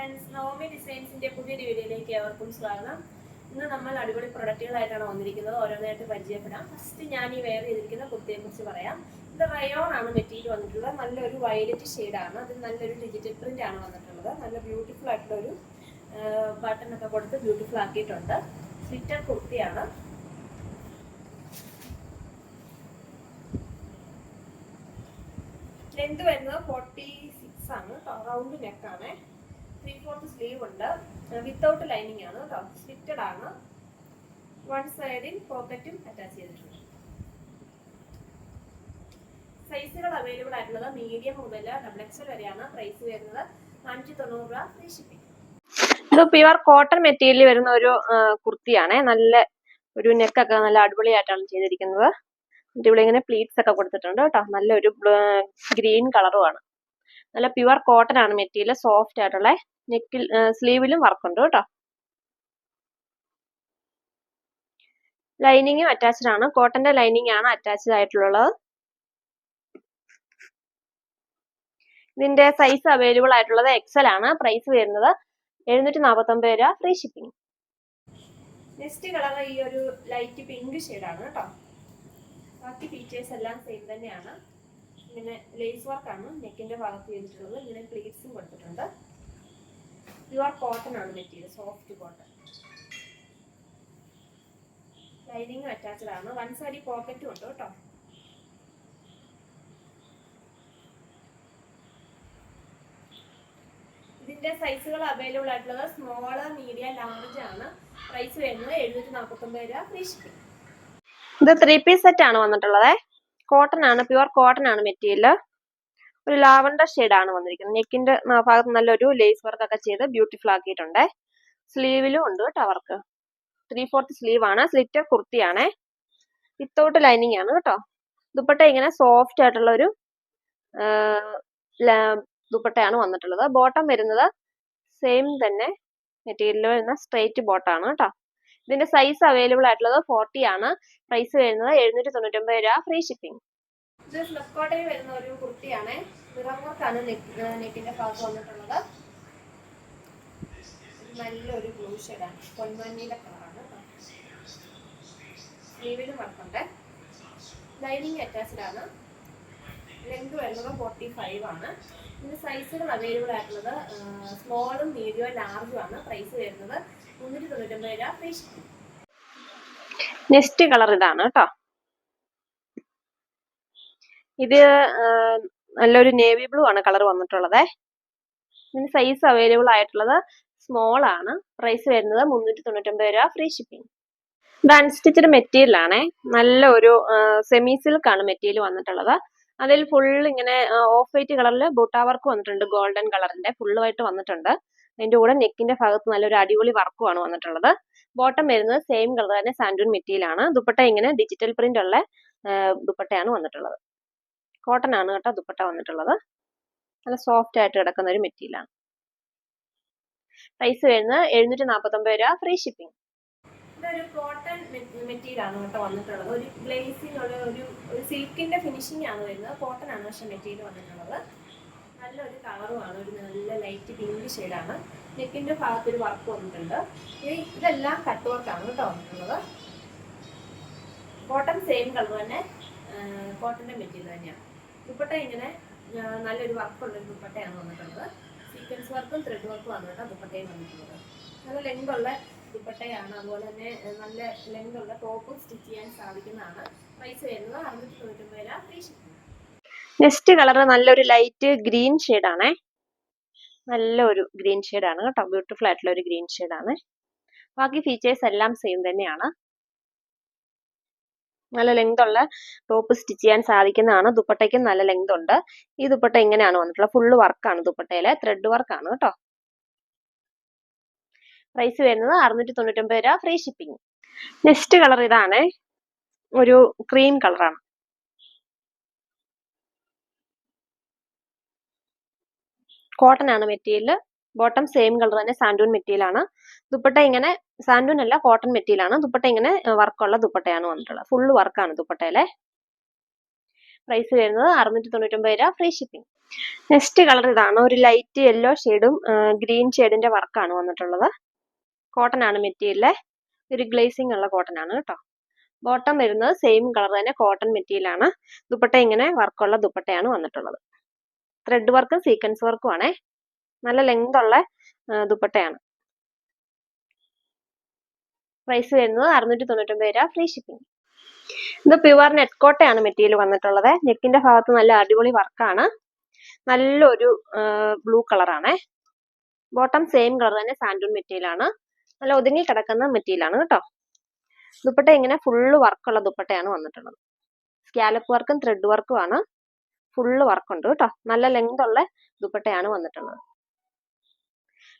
Friends Navami ഡിസൈൻസിന്റെ പുതിയൊരു വീഡിയോയിലേക്ക് ഏവർക്കും സ്വാഗതം. ഇന്ന് നമ്മൾ അടിപൊളി പ്രൊഡക്റ്റുകളായിട്ടാണ് വന്നിരിക്കുന്നത്. ഓരോന്നായിട്ട് പരിചയപ്പെടാം. ഫസ്റ്റ് ഞാൻ ഈ വെയർ ചെയ്തിരിക്കുന്ന കുർത്തിയെ കുറിച്ച് പറയാം. ഇത് റയോൺ ആണ് മെറ്റീരിയൽ വന്നിട്ടുള്ളത്. നല്ലൊരു വയലറ്റ് ആണ്. അതിൽ നല്ലൊരു ഡിജിറ്റൽ പ്രിന്റ് ആണ് വന്നിട്ടുള്ളത്. നല്ല ബ്യൂട്ടിഫുൾ ആയിട്ടുള്ള ഒരു ബട്ടൺ ഒക്കെ കൊടുത്ത് ബ്യൂട്ടിഫുൾ ആക്കിയിട്ടുണ്ട്. സ്ലിറ്റർ കുർത്തിയാണ്. ലെന്ത് വരുന്നത് ഫോർട്ടി സിക്സ് ആണ്. റൗണ്ട് നെക്കാണേ ത്രീ ഫോർത്ത് സ്ലീവ് ഉണ്ട്. വിത്തൗട്ട് ലൈനിങ് ആണ് കേട്ടോ സ്ലിറ്റഡ് ആണ്. വൺ സൈഡിൽ പോക്കറ്റും അറ്റാച്ച് ചെയ്തിട്ടുണ്ട്. സൈസുകൾ അവൈലബിൾ ആയിട്ടുള്ളത് മീഡിയം മുതൽ ഡബിൾ എക്സൽ വരെയാണ് പ്രൈസ് വരുന്നത്. നാനൂറ്റി തൊണ്ണൂറ് രൂപ ഫ്രീ ഷിപ്പിംഗ് ഇത് പ്യുവർ കോട്ടൺ മെറ്റീരിയൽ വരുന്ന ഒരു കുർത്തിയാണ്. നല്ല ഒരു നെക്കൊക്കെ നല്ല അടിപൊളിയായിട്ടാണ് ചെയ്തിരിക്കുന്നത്. ഇവിടെ ഇങ്ങനെ പ്ലീറ്റ്സ് ഒക്കെ കൊടുത്തിട്ടുണ്ട് കേട്ടോ നല്ലൊരു ഗ്രീൻ കളറുമാണ് നല്ല പ്യുവർ കോട്ടൺ ആണ് മെറ്റീരിയൽ സോഫ്റ്റ് ആയിട്ടുള്ള നെക്കിൽ സ്ലീവിലും വർക്കുണ്ട് കേട്ടോ. ലൈനിങ്ങും അറ്റാച്ച്ഡ് ആണ്. കോട്ടന്റെ ലൈനിങ് ആണ് അറ്റാച്ച്ഡ് ആയിട്ടുള്ളത്. ഇതിന്റെ സൈസ് അവൈലബിൾ ആയിട്ടുള്ളത് എക്സൽ ആണ്. പ്രൈസ് വരുന്നത് എഴുന്നൂറ്റി നാൽപ്പത്തി ഒമ്പത് രൂപ ഫ്രീ ഷിപ്പിംഗ് നെക്സ്റ്റ് കളർ ഈ ഒരു ലൈറ്റ് പിങ്ക് ആണ് കേട്ടോ. ബാക്കി ഫീച്ചേഴ്സ് എല്ലാം സെയിം തന്നെയാണ്. ഇങ്ങനെ ലേസ് വർക്കാണ് നെക്കിന്റെ ഭാഗത്ത് ചെയ്തിട്ടുള്ളത്. ഇങ്ങനെ പ്ലീറ്റ്സും കൊടുത്തിട്ടുണ്ട്. പ്യുവർ കോട്ടൺ ആണ് material soft cotton lining attached ആണ്. വൺ സൈഡ് പോക്കറ്റും ഉണ്ട് കേട്ടോ. ഇതിന്റെ സൈസുകൾ അവൈലബിൾ ആയിട്ടുള്ളത് സ്മോൾ മീഡിയ ലാർജ് ആണ്. പ്രൈസ് വരുന്നത് എഴുന്നൂറ്റി നാൽപ്പത്തി ഒമ്പത് രൂപ ഫ്രീ ഷിപ്പിംഗ് ഇത് ത്രീ പീസ് സെറ്റ് ആണ് വന്നിട്ടുള്ളത്. കോട്ടൺ ആണ് പ്യുവർ കോട്ടൺ ആണ് മെറ്റീരിയൽ ഒരു ലാവണ്ടർ ആണ് വന്നിരിക്കുന്നത്. നെക്കിന്റെ ഭാഗത്ത് നല്ലൊരു ലേസ് വർക്ക് ഒക്കെ ചെയ്ത് ബ്യൂട്ടിഫുൾ ആക്കിയിട്ടുണ്ട്. സ്ലീവിലും ഉണ്ട് കേട്ടോ അവർക്ക് ത്രീ ഫോർത്ത് സ്ലീവ് ആണ്. സ്ലിറ്റർ കുർത്തിയാണ്. വിത്തൗട്ട് ലൈനിങ് ആണ് കേട്ടോ. ദുപ്പട്ട ഇങ്ങനെ സോഫ്റ്റ് ആയിട്ടുള്ള ഒരു ദുപ്പട്ടയാണ് വന്നിട്ടുള്ളത്. ബോട്ടം വരുന്നത് സെയിം തന്നെ മെറ്റീരിയൽ വരുന്ന സ്ട്രെയിറ്റ് ആണ് കേട്ടോ. ഇതിന്റെ സൈസ് അവൈലബിൾ ആയിട്ടുള്ളത് ഫോർട്ടി ആണ്. പ്രൈസ് വരുന്നത് എഴുന്നൂറ്റി തൊണ്ണൂറ്റൊമ്പത് രൂപ ഫ്രീ ഷിപ്പിംഗ് ഇത് ഫ്ലിപ്കാർട്ടിൽ വരുന്ന ഒരു കുർത്തിയാണ്. മിറവർക്കാണ് നെക്കിന്റെ ഭാഗം വന്നിട്ടുള്ളത്. നല്ലൊരു ബ്ലൂ ഷെയ്ഡാണ്. പൊന്മഞ്ഞിയുടെ കളറാണ്. സ്ലീവിലും വർക്കുണ്ട്. ലൈനിങ് അറ്റാച്ച്ഡ് ആണ്. ലെങ്ത് വരുന്നത് ഫോർട്ടി ഫൈവ് ആണ്. ഇതിന് സൈസുകൾ അവൈലബിൾ ആയിട്ടുള്ളത് സ്മോളും മീഡിയവും ലാർജും ആണ്. പ്രൈസ് വരുന്നത് മുന്നൂറ്റി തൊണ്ണൂറ്റൊമ്പത് രൂപ. നെക്സ്റ്റ് കളർ ഇതാണ് കേട്ടോ. ഇത് നല്ലൊരു നേവി ബ്ലൂ ആണ് കളർ വന്നിട്ടുള്ളത്. ഇതിന് സൈസ് അവൈലബിൾ ആയിട്ടുള്ളത് സ്മോൾ ആണ്. പ്രൈസ് വരുന്നത് മുന്നൂറ്റി തൊണ്ണൂറ്റൊമ്പത് രൂപ ഫ്രീ ഷിപ്പിംഗ് ഇത് അൺസ്റ്റിച്ചഡ് മെറ്റീരിയൽ ആണ്. നല്ല ഒരു സെമി സിൽക്ക് ആണ് മെറ്റീരിയൽ വന്നിട്ടുള്ളത്. അതിൽ ഫുൾ ഇങ്ങനെ ഓഫ് വൈറ്റ് കളറിൽ ബൂട്ടാ വർക്ക് വന്നിട്ടുണ്ട്. ഗോൾഡൻ കളറിന്റെ ഫുള്ളുമായിട്ട് വന്നിട്ടുണ്ട്. അതിന്റെ കൂടെ നെക്കിന്റെ ഭാഗത്ത് നല്ലൊരു അടിപൊളി വർക്കുമാണ് വന്നിട്ടുള്ളത്. ബോട്ടം വരുന്നത് സെയിം കളർ തന്നെ സാൻഡൂൺ മെറ്റീരിയൽ ആണ്. ദുപ്പട്ട ഇങ്ങനെ ഡിജിറ്റൽ പ്രിന്റ് ഉള്ള ദുപ്പട്ടയാണ് വന്നിട്ടുള്ളത്. കോട്ടൺ ആണ് കേട്ടോ ദുപ്പട്ട വന്നിട്ടുള്ളത്. നല്ല സോഫ്റ്റ് ആയിട്ട് കിടക്കുന്ന ഒരു മെറ്റീരിയൽ ആണ്. പ്രൈസ് വരുന്നത് എഴുന്നൂറ്റി നാൽപ്പത്തി ഒമ്പത് രൂപ ഫ്രീ ഷിപ്പിംഗ് ഇതൊരു കോട്ടൺ മെറ്റീരിയൽ ആണ് കേട്ടോ വന്നിട്ടുള്ളത്. ഒരു ഗ്ലേസിംഗ് ഉള്ള ഒരു ഒരു സിൽക്കിന്റെ ഫിനിഷിംഗ് ആണ് വരുന്നത്. കോട്ടൺ ആണ് പക്ഷെ മെറ്റീരിയൽ വന്നിട്ടുള്ളത്. നല്ലൊരു കളറുമാണ് ഒരു നല്ല ലൈറ്റ് പിങ്ക് ഷെയ്ഡാണ് നെക്കിന്റെ ഭാഗത്ത് ഒരു വർക്ക് വന്നിട്ടുണ്ട്. ഇതെല്ലാം കട്ട് വർക്കാണ് കേട്ടോ വന്നിട്ടുള്ളത്. കോട്ടൺ സെയിം കളർ തന്നെ. കോട്ടന്റെ മെറ്റീരിയൽ തന്നെയാണ്. ദുപ്പട്ട ഇങ്ങനെ നല്ലൊരു വർക്കുള്ളൊരു ദുപ്പട്ടയാണ് വന്നിട്ടുള്ളത്. സീക്വൻസ് വർക്കും ത്രെഡ് വർക്കും ആണ് കേട്ടോ ദുപ്പട്ടയും വന്നിട്ടുള്ളത്. നല്ല ലെങ്ത് ഉള്ള ദുപ്പട്ടയാണ്. അതുപോലെ തന്നെ നല്ല ലെങ്ത് ഉള്ള ടോപ്പും സ്റ്റിച്ച് ചെയ്യാൻ സാധിക്കുന്നതാണ്. പ്രൈസ് വരുന്നത് അറുന്നൂറ്റി തൊണ്ണൂറ്റൊമ്പത് രൂപ ഫ്രീ ഷിപ്പിംഗ് നെക്സ്റ്റ് കളർ നല്ലൊരു ലൈറ്റ് ഗ്രീൻ ആണേ. നല്ലൊരു ഗ്രീൻ ആണ് കേട്ടോ. ബ്യൂട്ടിഫുൾ ആയിട്ടുള്ള ഒരു ഗ്രീൻ ആണ്. ബാക്കി ഫീച്ചേഴ്സ് എല്ലാം സെയിം തന്നെയാണ്. നല്ല ലെങ്ത് ഉള്ള ടോപ്പ് സ്റ്റിച്ച് ചെയ്യാൻ സാധിക്കുന്നതാണ്. ദുപ്പട്ടയ്ക്കും നല്ല ലെങ്ത് ഉണ്ട്. ഈ ദുപ്പട്ട ഇങ്ങനെയാണ് വന്നിട്ടുള്ളത് ഫുള്ള് വർക്കാണ് ദുപ്പട്ടയിലെ. ത്രെഡ് വർക്കാണ് കേട്ടോ. പ്രൈസ് വരുന്നത് അറുന്നൂറ്റി തൊണ്ണൂറ്റൊമ്പത് രൂപ. ഫ്രീ ഷിപ്പിംഗ് നെക്സ്റ്റ് കളർ ഇതാണ്. ഒരു ക്രീം കളറാണ് കോട്ടൺ ആണ് മെറ്റീരിയൽ ബോട്ടം സെയിം കളർ തന്നെ സാൻഡൂൺ മെറ്റീരിയലാണ് ദുപ്പട്ട ഇങ്ങനെ സാൻഡൂൺ അല്ല കോട്ടൺ മെറ്റീരിയലാണ് ദുപ്പട്ട ഇങ്ങനെ വർക്കുള്ള ദുപ്പട്ടയാണ് വന്നിട്ടുള്ളത്. ഫുള്ള് വർക്കാണ് ദുപ്പട്ടയിലെ പ്രൈസ് വരുന്നത് അറുന്നൂറ്റി തൊണ്ണൂറ്റൊമ്പത് രൂപ ഫ്രീ ഷിപ്പിംഗ് നെക്സ്റ്റ് കളർ ഇതാണ്. ഒരു ലൈറ്റ് യെല്ലോ ഷെയ്ഡും ഗ്രീൻ ഷെയ്ഡിന്റെ വർക്കാണ് വന്നിട്ടുള്ളത്. കോട്ടൺ ആണ് മെറ്റീരിയൽ ഒരു ഗ്ലേസിംഗ് ഉള്ള കോട്ടൺ ആണ് കേട്ടോ. ബോട്ടം വരുന്നത് സെയിം കളർ തന്നെ കോട്ടൺ മെറ്റീരിയൽ ആണ്. ദുപ്പട്ട ഇങ്ങനെ വർക്കുള്ള ദുപ്പട്ടയാണ് വന്നിട്ടുള്ളത്. ത്രെഡ് വർക്കും സീക്വൻസ് വർക്കും ആണേ. നല്ല ലെങ്ത് ഉള്ള ദുപ്പട്ടയാണ്. പ്രൈസ് വരുന്നത് അറുന്നൂറ്റി തൊണ്ണൂറ്റൊമ്പത് രൂപ ഫ്രീ ഷിപ്പിംഗ് ഇത് പ്യുവർ നെറ്റ് കോട്ടയാണ് മെറ്റീരിയൽ വന്നിട്ടുള്ളത്. നെക്കിന്റെ ഭാഗത്ത് നല്ല അടിപൊളി വർക്കാണ് നല്ലൊരു ബ്ലൂ കളറാണേ ബോട്ടം സെയിം കളർ തന്നെ സാൻഡൂൺ മെറ്റീരിയൽ ആണ്. നല്ല ഒതുങ്ങി കിടക്കുന്ന മെറ്റീരിയൽ ആണ് കേട്ടോ. ദുപ്പട്ട ഇങ്ങനെ ഫുള്ള് വർക്കുള്ള ദുപ്പട്ടയാണ് വന്നിട്ടുള്ളത്. സ്കാലപ്പ് വർക്കും ത്രെഡ് വർക്കും ആണ്. ഫുള്ള് വർക്കുണ്ട് കേട്ടോ. നല്ല ലെങ്ത് ഉള്ള ദുപ്പട്ടയാണ് വന്നിട്ടുള്ളത്.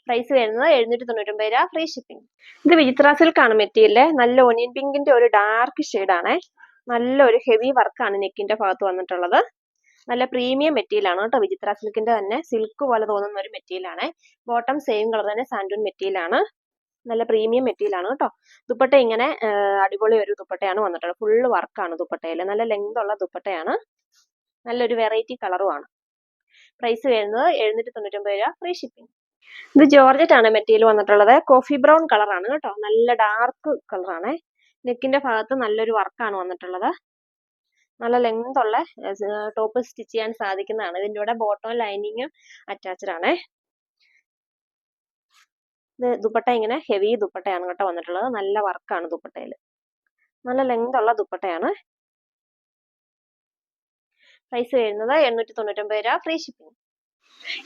പ്രൈസ് വരുന്നത് എഴുന്നൂറ്റി തൊണ്ണൂറ്റൊമ്പത് രൂപ ഫ്രീ ഷിപ്പിംഗ് ഇത് വിചിത്ര സിൽക്കാണ് മെറ്റീരിയൽ. നല്ല ഒനിയൻ പിങ്കിന്റെ ഒരു ഡാർക്ക് ഷെയ്ഡാണ് നല്ലൊരു ഹെവി വർക്കാണ് നെക്കിന്റെ ഭാഗത്ത് വന്നിട്ടുള്ളത്. നല്ല പ്രീമിയം മെറ്റീരിയൽ ആണ് കേട്ടോ വിചിത്ര സിൽക്കിന്റെ തന്നെ. സിൽക്ക് പോലെ തോന്നുന്ന ഒരു മെറ്റീരിയൽ ആണ്. ബോട്ടം സെയിം കളർ തന്നെ സാൻഡൂൺ മെറ്റീരിയൽ ആണ്. നല്ല പ്രീമിയം മെറ്റീരിയൽ ആണ് കേട്ടോ. ദുപ്പട്ട ഇങ്ങനെ അടിപൊളി ഒരു ദുപ്പട്ടയാണ് വന്നിട്ടുള്ളത്. ഫുള്ള് വർക്കാണ് ദുപ്പട്ടയിൽ നല്ല ലെങ്ത് ഉള്ള ദുപ്പട്ടയാണ്. നല്ലൊരു വെറൈറ്റി കളറുമാണ് പ്രൈസ് വരുന്നത് എഴുന്നൂറ്റി തൊണ്ണൂറ്റൊമ്പത് രൂപ ഫ്രീ ഷിപ്പിംഗ് ഇത് ജോർജറ്റ് ആണ് മെറ്റീരിയൽ വന്നിട്ടുള്ളത്. കോഫി ബ്രൗൺ കളറാണ് കേട്ടോ. നല്ല ഡാർക്ക് കളറാണ്. നെക്കിന്റെ ഭാഗത്ത് നല്ലൊരു വർക്കാണ് വന്നിട്ടുള്ളത്. നല്ല ലെങ്ത് ഉള്ള ടോപ്പ് സ്റ്റിച്ച് ചെയ്യാൻ സാധിക്കുന്നതാണ്. ഇതിന്റെ കൂടെ ബോട്ടം ലൈനിങ് അറ്റാച്ച്ഡ് ആണ്. ഇത് ദുപ്പട്ട ഇങ്ങനെ ഹെവി ദുപ്പട്ടയാണ് കേട്ടോ വന്നിട്ടുള്ളത്. നല്ല വർക്കാണ് ദുപ്പട്ടയിൽ നല്ല ലെങ്ത് ഉള്ള ദുപ്പട്ടയാണ്. പ്രൈസ് വരുന്നത് എണ്ണൂറ്റി തൊണ്ണൂറ്റൊമ്പത് രൂപ. ഫ്രീ ഷിപ്പിംഗ്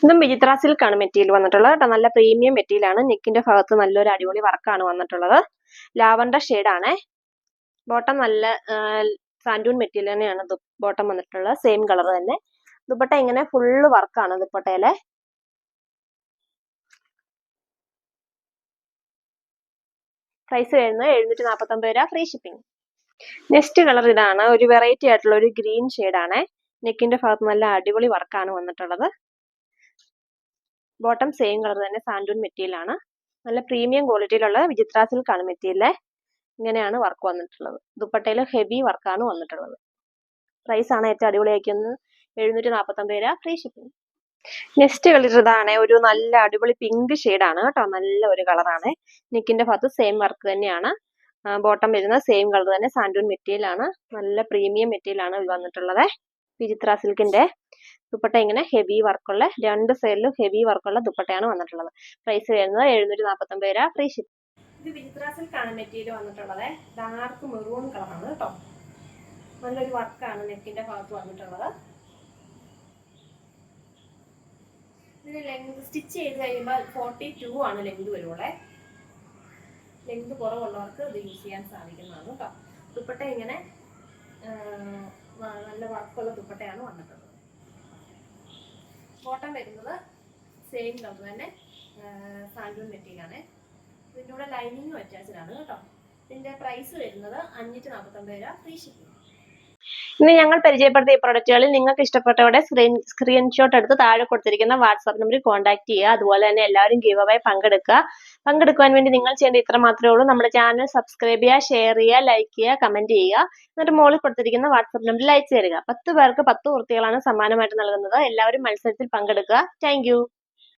ഇതും വിചിത്ര സിൽക്കാണ് മെറ്റീരിയൽ വന്നിട്ടുള്ളത് കേട്ടോ. നല്ല പ്രീമിയം മെറ്റീരിയൽ ആണ്. നെക്കിന്റെ ഭാഗത്ത് നല്ലൊരു അടിപൊളി വർക്കാണ് വന്നിട്ടുള്ളത്. ലാവണ്ടർ ആണ്. ബോട്ടം നല്ല സാൻഡൂൺ മെറ്റീരിയൽ തന്നെയാണ് ബോട്ടം വന്നിട്ടുള്ളത്. സെയിം കളർ തന്നെ. ദുപ്പട്ട ഇങ്ങനെ ഫുള്ള് വർക്കാണ് ദുപ്പട്ടയിലെ. പ്രൈസ് വരുന്നത് എഴുന്നൂറ്റി നാൽപ്പത്തൊമ്പത് രൂപ. ഫ്രീ ഷിപ്പിംഗ് നെക്സ്റ്റ് കളർ ഇതാണ്. ഒരു വെറൈറ്റി ആയിട്ടുള്ള ഒരു ഗ്രീൻ ആണ്. നെക്കിന്റെ ഭാഗത്ത് നല്ല അടിപൊളി വർക്കാണ് വന്നിട്ടുള്ളത്. ബോട്ടം സെയിം കളർ തന്നെ സാൻഡൂൺ മെറ്റീരിയൽ ആണ്. നല്ല പ്രീമിയം ക്വാളിറ്റിയിലുള്ള വിചിത്ര സിൽക്കാണ് മെറ്റീരിയൽ ഇങ്ങനെയാണ് വർക്ക് വന്നിട്ടുള്ളത്. ദുപ്പട്ടയിൽ ഹെവി വർക്കാണ് വന്നിട്ടുള്ളത്. പ്രൈസ് ആണ് ഏറ്റവും അടിപൊളിയാക്കുന്നത് എഴുന്നൂറ്റി നാൽപ്പത്തൊമ്പത് രൂപ ഫ്രീ ഷിപ്പിംഗ് നെക്സ്റ്റ് കളർ ഇതാണ്. ഒരു നല്ല അടിപൊളി പിങ്ക് ആണ് കേട്ടോ. നല്ല ഒരു കളറാണ് നെക്കിന്റെ ഭാഗത്ത് സെയിം വർക്ക് തന്നെയാണ്. ബോട്ടം വരുന്ന സെയിം കളർ തന്നെ സാൻഡൂൺ മെറ്റീരിയലാണ് നല്ല പ്രീമിയം മെറ്റീരിയലാണ് വന്നിട്ടുള്ളത്. വിചിത്ര സിൽക്കിന്റെ ദുപ്പട്ട ഇങ്ങനെ ഹെവി വർക്കുള്ള രണ്ട് സൈഡിലും ഹെവി വർക്കുള്ള ദുപ്പട്ടയാണ് വന്നിട്ടുള്ളത്. പ്രൈസ് വരുന്നത് എഴുന്നൂറ്റി നാൽപ്പത്തൊമ്പത് രൂപ ഫ്രീ ഷിപ്പ് ഇത് വിചിത്ര സിൽക്കാണ് മെറ്റീരിയൽ വന്നിട്ടുള്ളത് ഡാർക്ക് മെറൂൺ കളറാണ് കേട്ടോ. നല്ലൊരു വർക്കാണ് നെക്കിന്റെ ഭാഗത്ത് വന്നിട്ടുള്ളത്. ഇതിന് ലെങ്ത് സ്റ്റിച്ച് ചെയ്ത് കഴിയുമ്പോൾ ഫോർട്ടി ടു ആണ് ലെങ്ത് വരുവുള്ളേ ലെങ്ത് കുറവുള്ളവർക്ക് ഇത് യൂസ് ചെയ്യാൻ സാധിക്കുന്നതാണ് കേട്ടോ. ദുപ്പട്ട ഇങ്ങനെ നല്ല വർക്കുള്ള ദുപ്പട്ടയാണ് വന്നിട്ടുള്ളത്. ബോട്ടം വരുന്നത് സെയിം കളർ തന്നെ സാൻഡൂൺ മെറ്റീരിയലാണ് ഇതിന്റെ കൂടെ ലൈനിങ്ങും അറ്റാച്ച്ഡ് കേട്ടോ. ഇതിന്റെ പ്രൈസ് വരുന്നത് അഞ്ഞൂറ്റി നാൽപ്പത്തൊമ്പത് രൂപ ഫ്രീ ഷിപ്പിംഗ് ഇന്ന് ഞങ്ങൾ പരിചയപ്പെടുത്തിയ ഈ പ്രൊഡക്റ്റുകളിൽ നിങ്ങൾക്ക് ഇഷ്ടപ്പെട്ടവരുടെ സ്ക്രീൻ സ്ക്രീൻഷോട്ട് എടുത്ത് താഴെ കൊടുത്തിരിക്കുന്ന വാട്സാപ്പ് നമ്പറിൽ കോൺടാക്ട് ചെയ്യുക. അതുപോലെ തന്നെ എല്ലാവരും ഗീവ് അവേ പങ്കെടുക്കുക. പങ്കെടുക്കുവാൻ വേണ്ടി നിങ്ങൾ ചെയ്യേണ്ട ഇത്ര മാത്രമേ ഉള്ളൂ. നമ്മുടെ ചാനൽ സബ്സ്ക്രൈബ് ചെയ്യുക ഷെയർ ചെയ്യുക ലൈക്ക് ചെയ്യുക കമന്റ് ചെയ്യുക. എന്നിട്ട് മുകളിൽ കൊടുത്തിരിക്കുന്ന വാട്സാപ്പ് നമ്പറിൽ അയച്ചു തരിക. പത്ത് പേർക്ക് പത്ത് കുർത്തികളാണ് സമ്മാനമായിട്ട് നൽകുന്നത്. എല്ലാവരും മത്സരത്തിൽ പങ്കെടുക്കുക. താങ്ക്